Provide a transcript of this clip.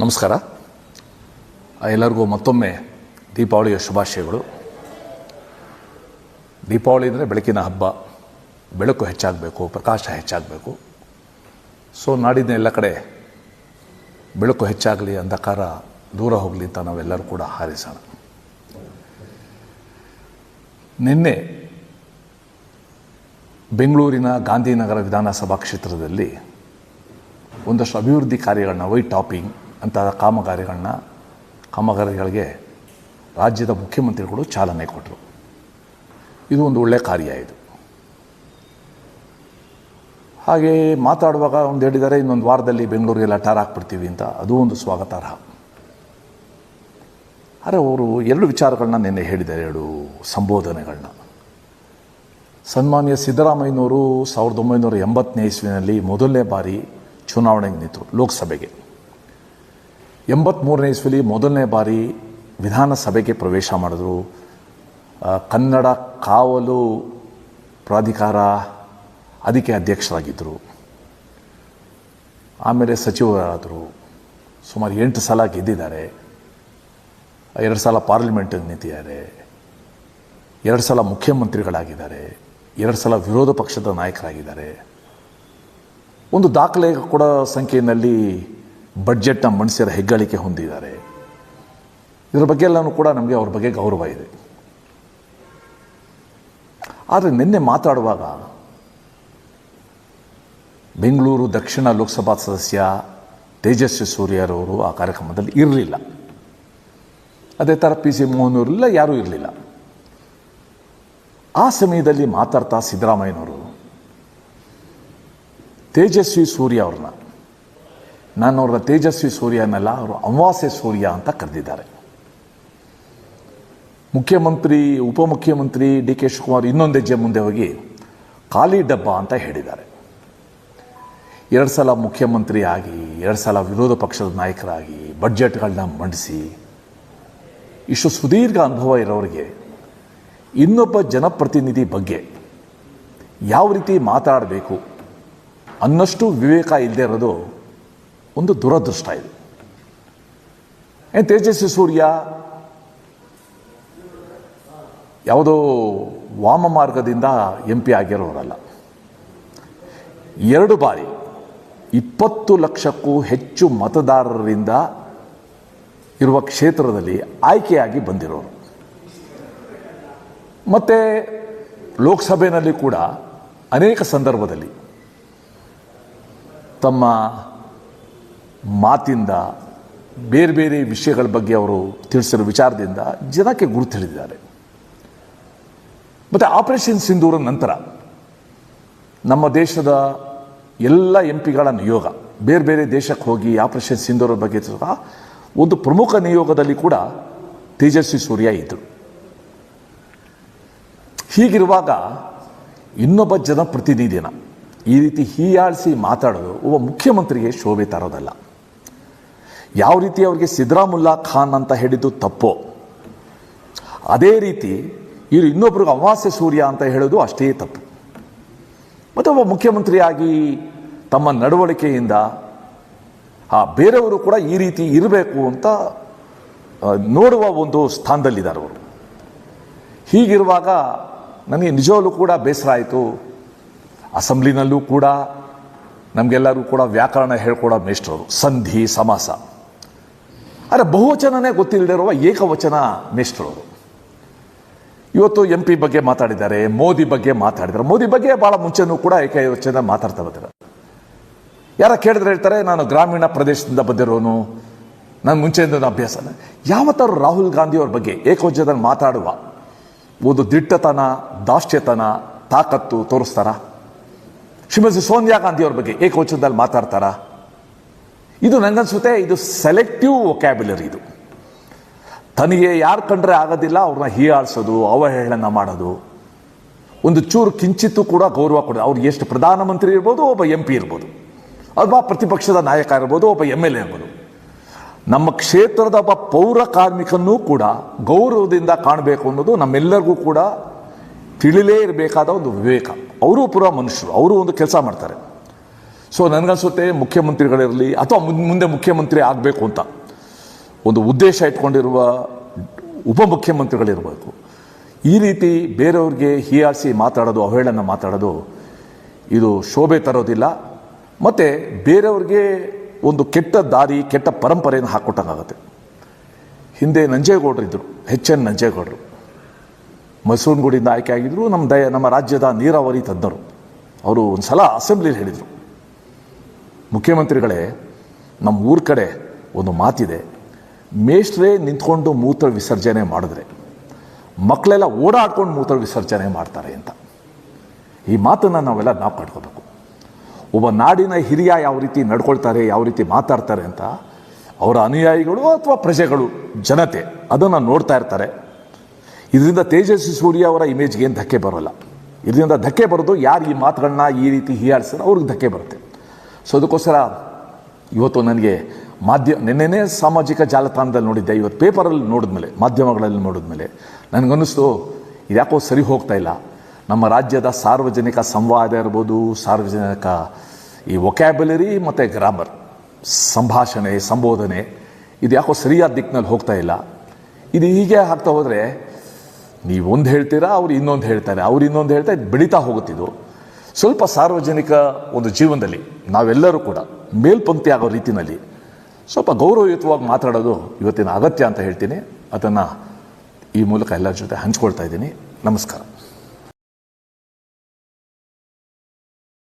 ನಮಸ್ಕಾರ. ಎಲ್ಲರಿಗೂ ಮತ್ತೊಮ್ಮೆ ದೀಪಾವಳಿಯ ಶುಭಾಶಯಗಳು. ದೀಪಾವಳಿ ಅಂದರೆ ಬೆಳಕಿನ ಹಬ್ಬ. ಬೆಳಕು ಹೆಚ್ಚಾಗಬೇಕು, ಪ್ರಕಾಶ ಹೆಚ್ಚಾಗಬೇಕು. ಸೊ ನಾಡಿನ ಎಲ್ಲ ಕಡೆ ಬೆಳಕು ಹೆಚ್ಚಾಗಲಿ ಅಂಧಕಾರ ದೂರ ಹೋಗಲಿ ಅಂತ ನಾವೆಲ್ಲರೂ ಕೂಡ ಹಾರಿಸೋಣ. ನಿನ್ನೆ ಬೆಂಗಳೂರಿನ ಗಾಂಧಿನಗರ ವಿಧಾನಸಭಾ ಕ್ಷೇತ್ರದಲ್ಲಿ ಒಂದಷ್ಟು ಅಭಿವೃದ್ಧಿ ಕಾರ್ಯಗಳನ್ನ ವೈಟ್ ಟಾಪಿಂಗ್ ಅಂತ ಕಾಮಗಾರಿಗಳನ್ನ, ಕಾಮಗಾರಿಗಳಿಗೆ ರಾಜ್ಯದ ಮುಖ್ಯಮಂತ್ರಿಗಳು ಚಾಲನೆ ಕೊಟ್ಟರು ಇದು ಒಂದು ಒಳ್ಳೆಯ ಕಾರ್ಯ ಇದು. ಹಾಗೆ ಮಾತಾಡುವಾಗ ಒಂದು ಹೇಳಿದ್ದಾರೆ ಇನ್ನೊಂದು ವಾರದಲ್ಲಿ ಬೆಂಗಳೂರಿಗೆಲ್ಲ ಟಾರ್ ಹಾಕ್ಬಿಡ್ತೀವಿ ಅಂತ. ಅದು ಒಂದು ಸ್ವಾಗತಾರ್ಹ. ಆದರೆ ಅವರು ಎರಡು ವಿಚಾರಗಳನ್ನ ನಿನ್ನೆ ಹೇಳಿದ್ದಾರೆ, ಎರಡು ಸಂಬೋಧನೆಗಳನ್ನ. ಸನ್ಮಾನ್ಯ ಸಿದ್ದರಾಮಯ್ಯನವರು ಸಾವಿರದ ಒಂಬೈನೂರ ಎಂಬತ್ತನೇ ಇಸ್ವಿನಲ್ಲಿ ಮೊದಲನೇ ಬಾರಿ ಚುನಾವಣೆಗೆ ನಿಂತರು, ಲೋಕಸಭೆಗೆ. ಎಂಬತ್ತ್ಮೂರನೇ ಇಸ್ವಿಲಿ ಮೊದಲನೇ ಬಾರಿ ವಿಧಾನಸಭೆಗೆ ಪ್ರವೇಶ ಮಾಡಿದ್ರು. ಕನ್ನಡ ಕಾವಲು ಪ್ರಾಧಿಕಾರ ಅದಕ್ಕೆ ಅಧ್ಯಕ್ಷರಾಗಿದ್ದರು. ಆಮೇಲೆ ಸಚಿವರಾದರು. ಸುಮಾರು ಎಂಟು ಸಲ ಗೆದ್ದಿದ್ದಾರೆ. ಎರಡು ಸಲ ಪಾರ್ಲಿಮೆಂಟಿಗೆ ನಿಂತಿದ್ದಾರೆ. ಎರಡು ಸಲ ಮುಖ್ಯಮಂತ್ರಿಗಳಾಗಿದ್ದಾರೆ. ಎರಡು ಸಲ ವಿರೋಧ ಪಕ್ಷದ ನಾಯಕರಾಗಿದ್ದಾರೆ. ಒಂದು ದಾಖಲೆ ಕೂಡ ಸಂಖ್ಯೆಯಲ್ಲಿ ಬಡ್ಜೆಟ್ನ ಮನುಷ್ಯರ ಹೆಗ್ಗಳಿಕೆ ಹೊಂದಿದ್ದಾರೆ. ಇದರ ಬಗ್ಗೆ ಎಲ್ಲನೂ ಕೂಡ ನಮಗೆ ಅವ್ರ ಬಗ್ಗೆ ಗೌರವ ಇದೆ. ಆದರೆ ನಿನ್ನೆ ಮಾತಾಡುವಾಗ ಬೆಂಗಳೂರು ದಕ್ಷಿಣ ಲೋಕಸಭಾ ಸದಸ್ಯ ತೇಜಸ್ವಿ ಸೂರ್ಯರವರು ಆ ಕಾರ್ಯಕ್ರಮದಲ್ಲಿ ಇರಲಿಲ್ಲ. ಅದೇ ಥರ ಪಿ ಸಿ ಮೋಹನ್ ಅವರಿಲ್ಲ ಯಾರೂ ಇರಲಿಲ್ಲ. ಆ ಸಮಯದಲ್ಲಿ ಮಾತಾಡ್ತಾ ಸಿದ್ದರಾಮಯ್ಯನವರು ತೇಜಸ್ವಿ ಸೂರ್ಯ ಅವ್ರನ್ನ ನಾನು ಅವ್ರನ್ನ ತೇಜಸ್ವಿ ಸೂರ್ಯ ಅನ್ನಲ್ಲ, ಅವರು ಅಮಾವಾಸ್ಯ ಸೂರ್ಯ ಅಂತ ಕರೆದಿದ್ದಾರೆ. ಮುಖ್ಯಮಂತ್ರಿ, ಉಪಮುಖ್ಯಮಂತ್ರಿ ಡಿ ಕೆ ಶಿವಕುಮಾರ್ ಇನ್ನೊಂದು ಹೆಜ್ಜೆ ಮುಂದೆ ಹೋಗಿ ಖಾಲಿ ಡಬ್ಬ ಅಂತ ಹೇಳಿದ್ದಾರೆ. ಎರಡು ಸಲ ಮುಖ್ಯಮಂತ್ರಿ ಆಗಿ, ಎರಡು ಸಲ ವಿರೋಧ ಪಕ್ಷದ ನಾಯಕರಾಗಿ ಬಡ್ಜೆಟ್ಗಳನ್ನ ಮಂಡಿಸಿ, ಇಷ್ಟು ಸುದೀರ್ಘ ಅನುಭವ ಇರೋರಿಗೆ ಇನ್ನೊಬ್ಬ ಜನಪ್ರತಿನಿಧಿ ಬಗ್ಗೆ ಯಾವ ರೀತಿ ಮಾತಾಡಬೇಕು ಅನ್ನಷ್ಟು ವಿವೇಕ ಇಲ್ಲದೆ ಇರೋದು ಒಂದು ದುರದೃಷ್ಟ ಇದು. ಏನು ತೇಜಸ್ವಿ ಸೂರ್ಯ? ಯಾವುದೋ ವಾಮ ಮಾರ್ಗದಿಂದ ಎಂ ಪಿ ಆಗಿರೋರಲ್ಲ. ಎರಡು ಬಾರಿ ಇಪ್ಪತ್ತು ಲಕ್ಷಕ್ಕೂ ಹೆಚ್ಚು ಮತದಾರರಿಂದ ಇರುವ ಕ್ಷೇತ್ರದಲ್ಲಿ ಆಯ್ಕೆಯಾಗಿ ಬಂದಿರೋರು. ಮತ್ತು ಲೋಕಸಭೆಯಲ್ಲಿ ಕೂಡ ಅನೇಕ ಸಂದರ್ಭದಲ್ಲಿ ತಮ್ಮ ಮಾತಿಂದ ಬೇರೆ ಬೇರೆ ವಿಷಯಗಳ ಬಗ್ಗೆ ಅವರು ತಿಳಿಸಿರೋ ವಿಚಾರದಿಂದ ಜನಕ್ಕೆ ಗುರುತು ಹಿಡಿದಿದ್ದಾರೆ ಮತ್ತು ಆಪರೇಷನ್ ಸಿಂಧೂರ ನಂತರ ನಮ್ಮ ದೇಶದ ಎಲ್ಲ ಎಂ ಪಿಗಳ ನಿಯೋಗ, ಬೇರೆ ಬೇರೆ ದೇಶಕ್ಕೆ ಹೋಗಿ ಆಪರೇಷನ್ ಸಿಂಧೂರ ಬಗ್ಗೆ ಸಹ ಒಂದು ಪ್ರಮುಖ ನಿಯೋಗದಲ್ಲಿ ಕೂಡ ತೇಜಸ್ವಿ ಸೂರ್ಯ ಇದ್ದರು ಹೀಗಿರುವಾಗ ಇನ್ನೊಬ್ಬ ಜನಪ್ರತಿನಿಧಿನ ಈ ರೀತಿ ಹೀಯಾಳಿಸಿ ಮಾತಾಡೋದು ಒಬ್ಬ ಮುಖ್ಯಮಂತ್ರಿಗೆ ಶೋಭೆ ತರೋದಲ್ಲ. ಯಾವ ರೀತಿ ಅವರಿಗೆ ಸಿದ್ದರಾಮುಲ್ಲಾ ಖಾನ್ ಅಂತ ಹೇಳಿದ್ದು ತಪ್ಪೋ. ಅದೇ ರೀತಿ ಇವರು ಇನ್ನೊಬ್ರಿಗೆ ಅಮಾವಾಸ್ಯ ಸೂರ್ಯ ಅಂತ ಹೇಳೋದು ಅಷ್ಟೇ ತಪ್ಪು. ಮತ್ತು ಒಬ್ಬ ಮುಖ್ಯಮಂತ್ರಿಯಾಗಿ ತಮ್ಮ ನಡವಳಿಕೆಯಿಂದ, ಆ, ಬೇರೆಯವರು ಕೂಡ ಈ ರೀತಿ ಇರಬೇಕು ಅಂತ ನೋಡುವ ಒಂದು ಸ್ಥಾನದಲ್ಲಿದ್ದಾರೆ ಅವರು. ಹೀಗಿರುವಾಗ ನನಗೆ ನಿಜವಾಗಲೂ ಕೂಡ ಬೇಸರ ಆಯಿತು. ಅಸೆಂಬ್ಲಿನಲ್ಲೂ ಕೂಡ ನಮಗೆಲ್ಲರೂ ಕೂಡ ವ್ಯಾಕರಣ ಹೇಳ್ಕೊಡೋ ಮೇಷ್ಟ್ರವರು ಸಂಧಿ, ಸಮಾಸ. ಆದರೆ ಬಹುವಚನನೇ ಗೊತ್ತಿಲ್ಲದಿರುವ ಏಕವಚನ ಮೇಷ್ಟ್ರವರು ಇವತ್ತು ಎಂ ಪಿ ಬಗ್ಗೆ ಮಾತಾಡಿದ್ದಾರೆ, ಮೋದಿ ಬಗ್ಗೆ ಮಾತಾಡಿದ್ದಾರೆ. ಮೋದಿ ಬಗ್ಗೆ ಭಾಳ ಮುಂಚೆನೂ ಕೂಡ ಏಕವಚನ ಮಾತಾಡ್ತಾ ಬರ್ತಾರೆ ಯಾರ ಕೇಳಿದ್ರೆ ಹೇಳ್ತಾರೆ, ನಾನು ಗ್ರಾಮೀಣ ಪ್ರದೇಶದಿಂದ ಬಂದಿರೋನು, ನಾನು ಮುಂಚೆಯಿಂದ ಅಭ್ಯಾಸ ಯಾವತ್ತಾರು ರಾಹುಲ್ ಗಾಂಧಿ ಅವ್ರ ಬಗ್ಗೆ ಏಕವಚನದಲ್ಲಿ ಮಾತಾಡುವ ಒಂದು ದಿಟ್ಟತನ ದಾಷ್ಟ್ಯತನ ತಾಕತ್ತು ತೋರಿಸ್ತಾರ? ಶ್ರೀಮತಿ ಸೋನಿಯಾ ಗಾಂಧಿ ಅವ್ರ ಬಗ್ಗೆ ಏಕವಚನದಲ್ಲಿ ಮಾತಾಡ್ತಾರ? ಇದು ನನಗನ್ಸುತ್ತೆ ಇದು ಸೆಲೆಕ್ಟಿವ್ ವೊಕ್ಯಾಬ್ಯುಲರಿ ಇದು. ತನಗೆ ಯಾರು ಕಂಡ್ರೆ ಆಗೋದಿಲ್ಲ ಅವ್ರನ್ನ ಹೀಯಾಳಿಸೋದು, ಅವಹೇಳನ ಮಾಡೋದು. ಒಂದು ಚೂರು ಕಿಂಚಿತ್ತು ಕೂಡ ಗೌರವ ಕೊಡೋದು ಅವ್ರು ಎಷ್ಟು ಪ್ರಧಾನಮಂತ್ರಿ ಇರ್ಬೋದು, ಒಬ್ಬ ಎಂ ಪಿ ಇರ್ಬೋದು. ಅಥವಾ ಪ್ರತಿಪಕ್ಷದ ನಾಯಕ ಇರ್ಬೋದು, ಒಬ್ಬ ಎಂ ಎಲ್ ಎ ಇರ್ಬೋದು. ನಮ್ಮ ಕ್ಷೇತ್ರದ ಒಬ್ಬ ಪೌರ ಕಾರ್ಮಿಕನೂ ಕೂಡ ಗೌರವದಿಂದ ಕಾಣಬೇಕು ಅನ್ನೋದು ನಮ್ಮೆಲ್ಲರಿಗೂ ಕೂಡ ತಿಳಿಲೇ ಇರಬೇಕಾದ ಒಂದು ವಿವೇಕ. ಅವರು ಪುರ ಮನುಷ್ಯರು, ಅವರು ಒಂದು ಕೆಲಸ ಮಾಡ್ತಾರೆ. ಸೊ ನನಗನ್ಸುತ್ತೆ ಮುಖ್ಯಮಂತ್ರಿಗಳಿರಲಿ ಅಥವಾ ಮುಂದೆ ಮುಖ್ಯಮಂತ್ರಿ ಆಗಬೇಕು ಅಂತ. ಒಂದು ಉದ್ದೇಶ ಇಟ್ಕೊಂಡಿರುವ ಉಪಮುಖ್ಯಮಂತ್ರಿಗಳಿರಬೇಕು ಈ ರೀತಿ ಬೇರೆಯವ್ರಿಗೆ ಹೀಯಾಳಿಸಿ ಮಾತಾಡೋದು, ಅವಹೇಳನ ಮಾತಾಡೋದು ಇದು ಶೋಭೆ ತರೋದಿಲ್ಲ. ಮತ್ತು ಬೇರೆಯವ್ರಿಗೆ ಒಂದು ಕೆಟ್ಟ ದಾರಿ, ಕೆಟ್ಟ ಪರಂಪರೆಯನ್ನು ಹಾಕ್ಕೊಟ್ಟಂಗಾಗತ್ತೆ ಹಿಂದೆ ನಂಜೇಗೌಡರು ಇದ್ದರು ಎಚ್ ಎನ್ ನಂಜೇಗೌಡರು. ಮೈಸೂರಿನಗುಡಿಯಿಂದ ಆಯ್ಕೆ ಆಗಿದ್ದರು ನಮ್ಮ ದಯ, ನಮ್ಮ ರಾಜ್ಯದ ನೀರಾವರಿ ತಜ್ಞರು. ಅವರು ಒಂದು ಸಲ ಅಸೆಂಬ್ಲಿಲಿ ಹೇಳಿದರು. ಮುಖ್ಯಮಂತ್ರಿಗಳೇ ನಮ್ಮ ಊರ ಕಡೆ ಒಂದು ಮಾತಿದೆ. ಮೇಷ್ಟ್ರೇ ನಿಂತ್ಕೊಂಡು ಮೂತ್ರ ವಿಸರ್ಜನೆ ಮಾಡಿದ್ರೆ ಮಕ್ಕಳೆಲ್ಲ ಓಡಾಡ್ಕೊಂಡು ಮೂತ್ರ ವಿಸರ್ಜನೆ ಮಾಡ್ತಾರೆ ಅಂತ. ಈ ಮಾತನ್ನು ನಾವೆಲ್ಲ ನಾವು ಕಟ್ಕೋಬೇಕು ಒಬ್ಬ ನಾಡಿನ ಹಿರಿಯ ಯಾವ ರೀತಿ ನಡ್ಕೊಳ್ತಾರೆ, ಯಾವ ರೀತಿ ಮಾತಾಡ್ತಾರೆ ಅಂತ ಅವರ ಅನುಯಾಯಿಗಳು ಅಥವಾ ಪ್ರಜೆಗಳು, ಜನತೆ ಅದನ್ನು ನೋಡ್ತಾ ಇರ್ತಾರೆ. ಇದರಿಂದ ತೇಜಸ್ವಿ ಸೂರ್ಯ ಅವರ ಇಮೇಜ್ಗೆ ಏನು ಧಕ್ಕೆ ಬರೋಲ್ಲ. ಇದರಿಂದ ಧಕ್ಕೆ ಬರೋದು ಯಾರು ಈ ಮಾತುಗಳನ್ನ ಈ ರೀತಿ ಹೀಯಾಳಿಸ್ತಾರೆ ಅವ್ರಿಗೆ ಧಕ್ಕೆ ಬರುತ್ತೆ. ಸೊ ಅದಕ್ಕೋಸ್ಕರ ಇವತ್ತು ನನಗೆ ಮಾಧ್ಯಮ ನಿನ್ನೆನೇ ಸಾಮಾಜಿಕ ಜಾಲತಾಣದಲ್ಲಿ ನೋಡಿದ್ದೆ. ಇವತ್ತು ಪೇಪರಲ್ಲಿ ನೋಡಿದ್ಮೇಲೆ, ಮಾಧ್ಯಮಗಳಲ್ಲಿ ನೋಡಿದ್ಮೇಲೆ ನನಗನ್ನಿಸ್ತು, ಇದ್ಯಾಕೋ ಸರಿ ಹೋಗ್ತಾ ಇಲ್ಲ. ನಮ್ಮ ರಾಜ್ಯದ ಸಾರ್ವಜನಿಕ ಸಂವಾದ ಇರ್ಬೋದು, ಸಾರ್ವಜನಿಕ ಈ ವೊಕ್ಯಾಬ್ಯುಲರಿ ಮತ್ತು ಗ್ರಾಮರ್ ಸಂಭಾಷಣೆ, ಸಂಬೋಧನೆ, ಇದು ಯಾಕೋ ಸರಿಯಾದ ದಿಕ್ಕಿನಲ್ಲಿ ಹೋಗ್ತಾ ಇಲ್ಲ. ಇದು ಹೀಗೆ ಆಗ್ತಾ ಹೋದರೆ ನೀವು ಒಂದು ಹೇಳ್ತೀರಾ, ಅವ್ರು ಇನ್ನೊಂದು ಹೇಳ್ತಾರೆ. ಅವ್ರು ಇನ್ನೊಂದು ಹೇಳ್ತಾ ಇದು ಬೆಳೀತಾ ಹೋಗುತ್ತಿದ್ದು. ಸ್ವಲ್ಪ ಸಾರ್ವಜನಿಕ ಒಂದು ಜೀವನದಲ್ಲಿ, ನಾವೆಲ್ಲರೂ ಕೂಡ ಮೇಲ್ಪಂಕ್ತಿ ಆಗೋ ರೀತಿಯಲ್ಲಿ ಸ್ವಲ್ಪ ಗೌರವಯುತವಾಗಿ ಮಾತಾಡೋದು ಇವತ್ತಿನ ಅಗತ್ಯ ಅಂತ ಹೇಳ್ತೀನಿ. ಅದನ್ನು ಈ ಮೂಲಕ ಎಲ್ಲರ ಜೊತೆ ಹಂಚ್ಕೊಳ್ತಾ ಇದ್ದೀನಿ. ನಮಸ್ಕಾರ.